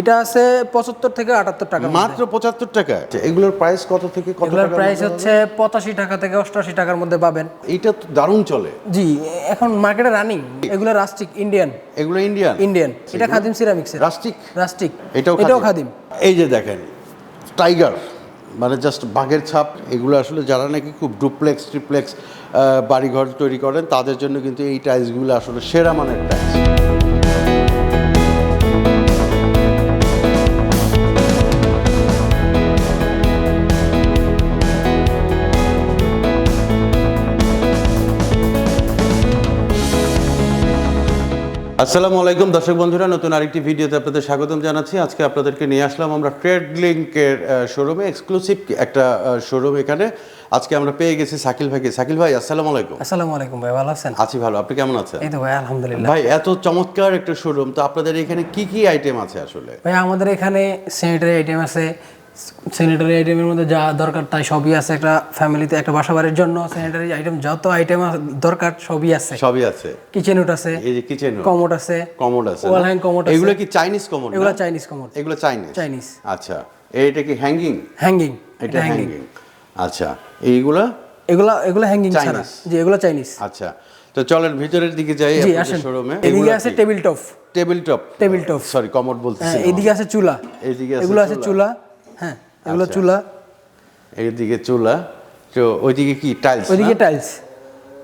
এটা আছে পঁচাত্তর থেকে আটাত্তর টাকা মাত্র পঁচাত্তর টাকা আচ্ছা, এগুলোর প্রাইস কত থেকে কত এগুলোর প্রাইস হচ্ছে পঁচাশি টাকা থেকে অষ্টআশি টাকার মধ্যে পাবেন? এইটা তো দারুণ চলে। জি এখন মার্কেটে রানিং এগুলো রাস্টিক ইন্ডিয়ান এগুলো ইন্ডিয়ান ইন্ডিয়ান এটা খাদিম সিরামিক্সের রাস্টিক রাস্টিক এটাও এটাও খাদিম। এই যে দেখেন টাইগার মানে জাস্ট বাঘের ছাপ এগুলো আসলে যারা নাকি খুব ডুপ্লেক্স ট্রিপ্লেক্স বাড়িঘর তৈরি করেন তাদের জন্য কিন্তু এই টাইলসগুলো আসলে সেরা মানের টাইলস আসসালামু আলাইকুম দর্শক বন্ধুরা নতুন আরেকটি ভিডিওতে আপনাদের স্বাগতম জানাচ্ছি। আজকে আপনাদেরকে নিয়ে আসলাম আমরা ট্রেড লিঙ্কের শোরুমে এক্সক্লুসিভ একটা শোরুম এখানে। আজকে আমরা পেয়ে গেছি সাকিল ভাইকে। সাকিল ভাই আসসালামু আলাইকুম। আসসালামু আলাইকুম ভাই ভালো আছেন? আছি ভালো আপনি কেমন আছেন? এই তো ভাই আলহামদুলিল্লাহ। ভাই এত চমৎকার একটা শোরুম তো আপনাদের এখানে কি কি আইটেম আছে আসলে? ভাই আমাদের এখানে স্যানিটারি আইটেম আছে স্যানিটারি আইটেমের মধ্যে যা দরকার তাই সবই আছে একটা ফ্যামিলিতে একটা বাসা বাড়ির জন্য স্যানিটারি আইটেম যত আইটেম দরকার সবই আছে। সবই আছে। কিচেন উট আছে এই যে কিচেন কমোড আছে কমোড আছে ওয়াল হ্যাং কমোড আছে। এগুলো কি চাইনিজ কমোড এগুলো চাইনিজ কমোড এগুলো চাইনিজ চাইনিজ আচ্ছা এইটা কি হ্যাঙ্গিং হ্যাঙ্গিং এটা হ্যাঙ্গিং আচ্ছা এইগুলা? এগুলা এগুলো হ্যাঙ্গিং ছাড়া। জি এগুলো চাইনিজ আচ্ছা তো চলেন ভিতরের দিকে যাই আপনাদের শোরুমে এদিকে আছে table top. Table top table top sorry commode বলতেছি এদিকে আছে চুলা। এইদিকে আছে এগুলো আছে চুলা। হ্যাঁ এগুলো আচ্ছা। চুলা। এইদিকে চুলা তো ওইদিকে কি টাইলস ওইদিকে টাইলস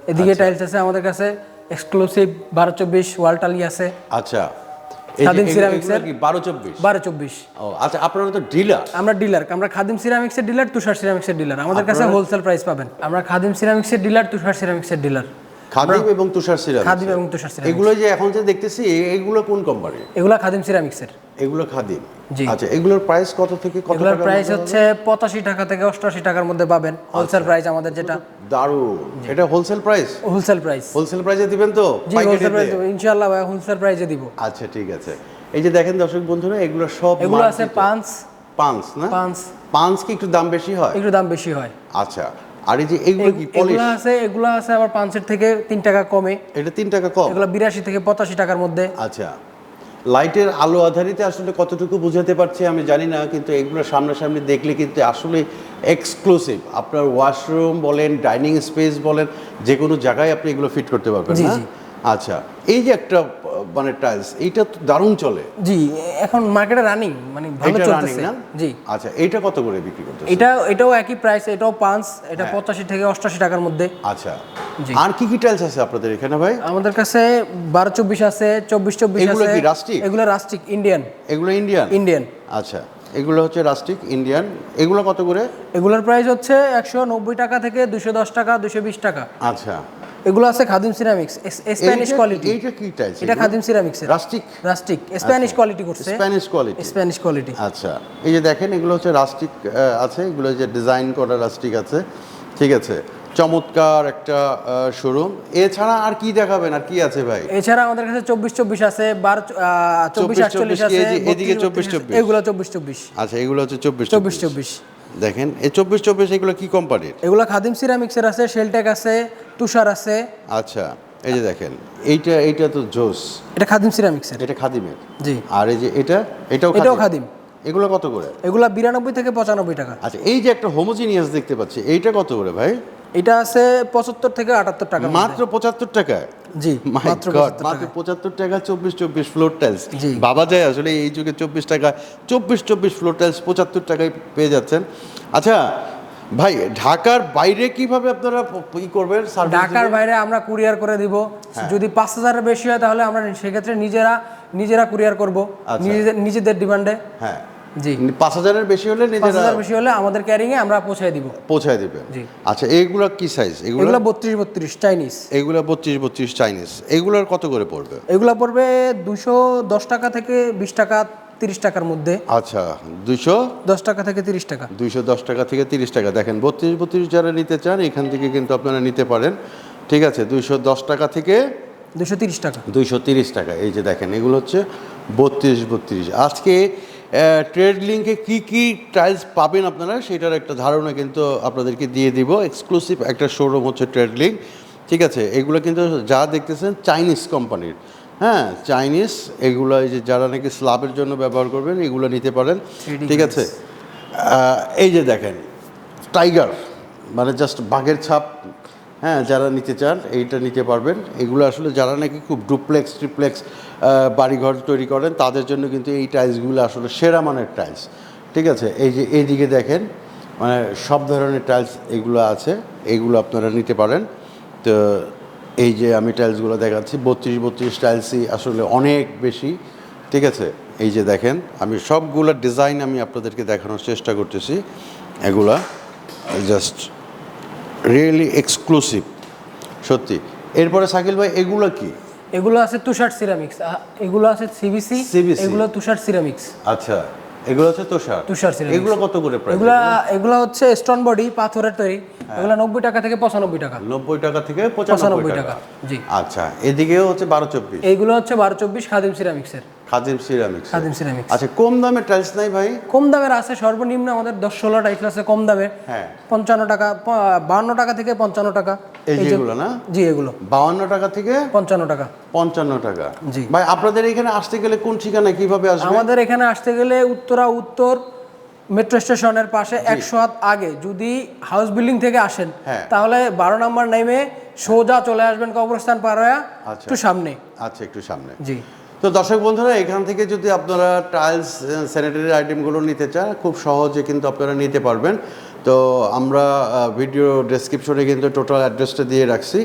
এদিকে আচ্ছা। টাইলস আছে আমাদের কাছে এক্সক্লুসিভ বারো চব্বিশ ওয়াল টালি আছে। আচ্ছা। খাদিম এগুলো- এর- বারো চব্বিশ? বারো চব্বিশ। ও আচ্ছা আপনারা তো ডিলার আমরা ডিলার আমরা খাদিম সিরামিক্সের ডিলার তুষার সিরামিক্সের ডিলার আমাদের কাছে হোলসেল প্রাইস পাবেন। আমরা খাদিম সিরামিক্সের ডিলার তুষার সিরামিক্সের ডিলার খাদিম এবং তুষার সিরাম খাদিম এবং তুষার সিরামিক্স এগুলো যে এখন যে দেখতেছি এগুলো কোন কোম্পানি এগুলা খাদিম সিরামিক্সের এগুলো খাদিম আচ্ছা এগুলোর প্রাইস কত থেকে কত এগুলোর প্রাইস হচ্ছে পঁচাশি টাকা থেকে অষ্টআশি টাকার মধ্যে পাবেন হোলসেল প্রাইস আমাদের যেটা? দারুণ। এটা wholesale price wholesale price wholesale প্রাইসে দিবেন তো? প্রাইস ইনশাআল্লাহ ভাই হোলসেল প্রাইসে দিব। আচ্ছা ঠিক আছে। এই যে দেখেন দর্শক বন্ধুরা এগুলো সব এগুলো আছে। পাঁচ পাঁচ না? পাঁচ পাঁচ কি একটু দাম বেশি হয়? একটু দাম বেশি হয়। আচ্ছা। আর এই যে এগুলো কি পলিশ এগুলো আছে এগুলো আছে আবার পাঁচের থেকে তিন টাকা কমে। এটা তিন টাকা কম? এগুলো বিরাশি থেকে পঁচাশি টাকার মধ্যে। আচ্ছা। লাইটের আলো আধারিতে আসলে কতটুকু বোঝাতে পারছি আমি জানি না কিন্তু এগুলো সামনাসামনি দেখলে কিন্তু আসলে এক্সক্লুসিভ আপনার ওয়াশরুম বলেন ডাইনিং স্পেস বলেন যে কোনো জায়গায় আপনি এগুলো ফিট করতে পারবেন না? আচ্ছা এই যে একটা মানে টাইলস এইটা তো দারুণ চলে। জি এখন মার্কেটে রানিং মানে ভালো চলতেছে। জি। আচ্ছা কত করে বিক্রি করতেছে? এটা এটাও একই প্রাইস এটাও পাঁচ এটা হ্যাঁ। পঁচাশি থেকে অষ্টাশি টাকার মধ্যে। আচ্ছা। আর কি কি টাইলস আছে আপনাদের এখানে ভাই? আমাদের কাছে বারো চব্বিশ আছে চব্বিশ চব্বিশ এগুলো কি rustic? এগুলো রাস্টিক ইন্ডিয়ান এগুলো ইন্ডিয়ান ইন্ডিয়ান আচ্ছা এগুলো হচ্ছে রাস্টিক ইন্ডিয়ান এগুলো কত করে? এগুলোর প্রাইস হচ্ছে একশো নব্বই টাকা থেকে দুশো দশ টাকা দুশো বিশ টাকা। আচ্ছা। এগুলো আছে খাদিম সিরামিক্স স্প্যানিশ কোয়ালিটি এইটা কি টাইলস এটা খাদিম সিরামিক্সের রাস্টিক রাস্টিক স্প্যানিশ কোয়ালিটি করছে। স্প্যানিশ কোয়ালিটি স্প্যানিশ কোয়ালিটি আচ্ছা। এই যে দেখেন এগুলো হচ্ছে রাস্টিক আছে। এগুলো যে ডিজাইন করা রাস্টিক আছে। ঠিক আছে। চমৎকার একটা শোরুম এছাড়া আর কি দেখাবেন? আর কি আছে ভাই? এছাড়া আমাদের কাছে চব্বিশ চব্বিশ আছে বারো চব্বিশ 24 আটচল্লিশ আছে এদিকে 32, 24, 32 এগুলো চব্বিশ চব্বিশ। আচ্ছা এগুলো হচ্ছে চব্বিশ চব্বিশ। চব্বিশ। দেখেন এই চব্বিশ চব্বিশ এগুলো কি কোম্পানির এগুলো খাদিম সিরামিক্সের আছে শেলটেক আছে তুষার আছে। আচ্ছা এই যে দেখেন এইটা এইটা তো জোস। এটা খাদিম সিরামিক্সের এটা খাদিমের? জি। আর এই যে এটা এটাও এটাও খাদিম। এগুলো কত করে? এগুলো বিরানব্বই থেকে পঁচানব্বই টাকা। আচ্ছা এই যে একটা হোমোজিনিয়াস দেখতে পাচ্ছি এইটা কত করে ভাই? এটা আছে পঁচাত্তর থেকে আটাত্তর টাকা মাত্র পঁচাত্তর টাকা জি মাত্র মাত্র 75 মাত্র টাকা পঁচাত্তর টাকা চব্বিশ চব্বিশ ফ্লোর টাইলস বাবা যায় আসলে এই যুগে চব্বিশ টাকা চব্বিশ চব্বিশ ফ্লোর টাইলস পঁচাত্তর টাকায় পেয়ে যাচ্ছেন। আচ্ছা ভাই ঢাকার বাইরে কীভাবে আপনারা ই করবেন ঢাকার বাইরে আমরা কুরিয়ার করে দিব। হ্যাঁ। যদি পাঁচ হাজারের বেশি হয় তাহলে আমরা সেক্ষেত্রে নিজেরা নিজেরা কুরিয়ার করব। আচ্ছা। নিজেদের নিজেদের ডিমান্ডে হ্যাঁ। জি। পাঁচ হাজারের বেশি হলে নিজেরা বেশি হলে আমাদের ক্যারিং এ আমরা পৌঁছায় দিব। পৌঁছায় দিবেন জি। আচ্ছা এইগুলো কি সাইজ এগুলো বত্রিশ বত্রিশ চাইনিজ এগুলো বত্রিশ বত্রিশ চাইনিজ এগুলোর কত করে পড়বে? এগুলো পড়বে দুশো দশ টাকা থেকে বিশ টাকা তিরিশ টাকার মধ্যে। আচ্ছা দুশো দশ টাকা থেকে তিরিশ টাকা। দুইশো দশ টাকা থেকে তিরিশ টাকা। দেখেন বত্রিশ বত্রিশ যারা নিতে চান এখান থেকে কিন্তু আপনারা নিতে পারেন। ঠিক আছে দুইশো দশ টাকা থেকে দুশো তিরিশ টাকা। দুইশো তিরিশ টাকা। এই যে দেখেন এগুলো হচ্ছে বত্রিশ বত্রিশ। আজকে ট্রেড লিঙ্কে কি কি টাইলস পাবেন আপনারা সেটার একটা ধারণা কিন্তু আপনাদেরকে দিয়ে দিব। এক্সক্লুসিভ একটা শোরুম হচ্ছে ট্রেড লিঙ্ক ঠিক আছে? এগুলো কিন্তু যা দেখতেছেন চাইনিজ কোম্পানির হ্যাঁ চাইনিজ এগুলো এই যে যারা নাকি স্লাবের জন্য ব্যবহার করবেন এগুলো নিতে পারেন ঠিক আছে? এই যে দেখেন টাইগার মানে জাস্ট বাঘের ছাপ হ্যাঁ যারা নিতে চান, এইটা নিতে পারবেন। এগুলো আসলে যারা নাকি খুব ডুপ্লেক্স, ট্রিপ্লেক্স বাড়িঘর তৈরি করেন, তাদের জন্য কিন্তু এই টাইলসগুলো আসলে সেরা মানের টাইলস ঠিক আছে? এই যে, এইদিকে দেখেন মানে সব ধরনের টাইলস এগুলো আছে, এগুলো আপনারা নিতে পারেন। তো এই যে আমি টাইলসগুলো দেখাচ্ছি, বত্রিশ বত্রিশ টাইলসই আসলে অনেক বেশি। ঠিক আছে? এই যে দেখেন, আমি সবগুলো ডিজাইন আমি আপনাদেরকে দেখানোর চেষ্টা করতেছি। এগুলা জাস্ট রিয়েলি এক্সক্লুসিভ সত্যি। এরপরে শাকিল ভাই এগুলো কি? এগুলো আছে তুষার সিরামিক্স এগুলো আছে সিবিসি এগুলো তুষার সিরামিক্স আচ্ছা এগুলো হচ্ছে তুষার। তুষার ceramics। এগুলো কত করে প্রাইস এগুলা এগুলো? হচ্ছে স্টোন বডি পাথরের তৈরি। এগুলো নব্বই টাকা থেকে পঁচানব্বই টাকা। নব্বই টাকা থেকে পঁচানব্বই পঁচানব্বই টাকা। টাকা জি। আচ্ছা এদিকেও হচ্ছে বারো চব্বিশ। এইগুলো হচ্ছে বারো চব্বিশ খাদিম সিরামিক্সের খাদিম সিরামিক্স খাদিম সিরামিক্স আচ্ছা কম দামে টাইলস নাই ভাই? কম দামের আছে সর্বনিম্ন আমাদের দশ ষোলো টাইটল আছে কম দামে। হ্যাঁ। পঞ্চান্ন টাকা বান্ন টাকা থেকে পঞ্চান্ন টাকা। এই যেগুলো না? জি এগুলো। বাউান্ন টাকা থেকে পঞ্চান্ন টাকা। পঞ্চান্ন টাকা। জি। ভাই আপনাদের এখানে আসতে গেলে কোন ঠিকানা কীভাবে আসবে? আমাদের এখানে আসতে গেলে উত্তরা উত্তর মেট্রো স্টেশনের পাশে একশো হাত আগে। যদি হাউস বিল্ডিং থেকে আসেন হ্যাঁ। তাহলে বারো নম্বর নেমে সোজা চলে আসবেন কবরস্থান পার হয়ে আচ্ছা। একটু সামনে। আচ্ছা একটু সামনে। জি। তো দর্শক বন্ধুরা এখান থেকে যদি আপনারা টাইলস স্যানিটারি আইটেমগুলো নিতে চান খুব সহজে কিন্তু আপনারা নিতে পারবেন। তো আমরা ভিডিও ডেসক্রিপশনে কিন্তু টোটাল অ্যাড্রেসটা দিয়ে রাখছি।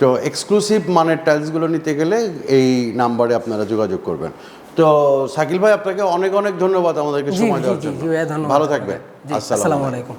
তো এক্সক্লুসিভ মানের টাইলসগুলো নিতে গেলে এই নাম্বারে আপনারা যোগাযোগ করবেন। তো শাকিল ভাই আপনাকে অনেক অনেক ধন্যবাদ আমাদেরকে সময় দেওয়ার জন্য। ভালো থাকবেন। আসসালামু আলাইকুম।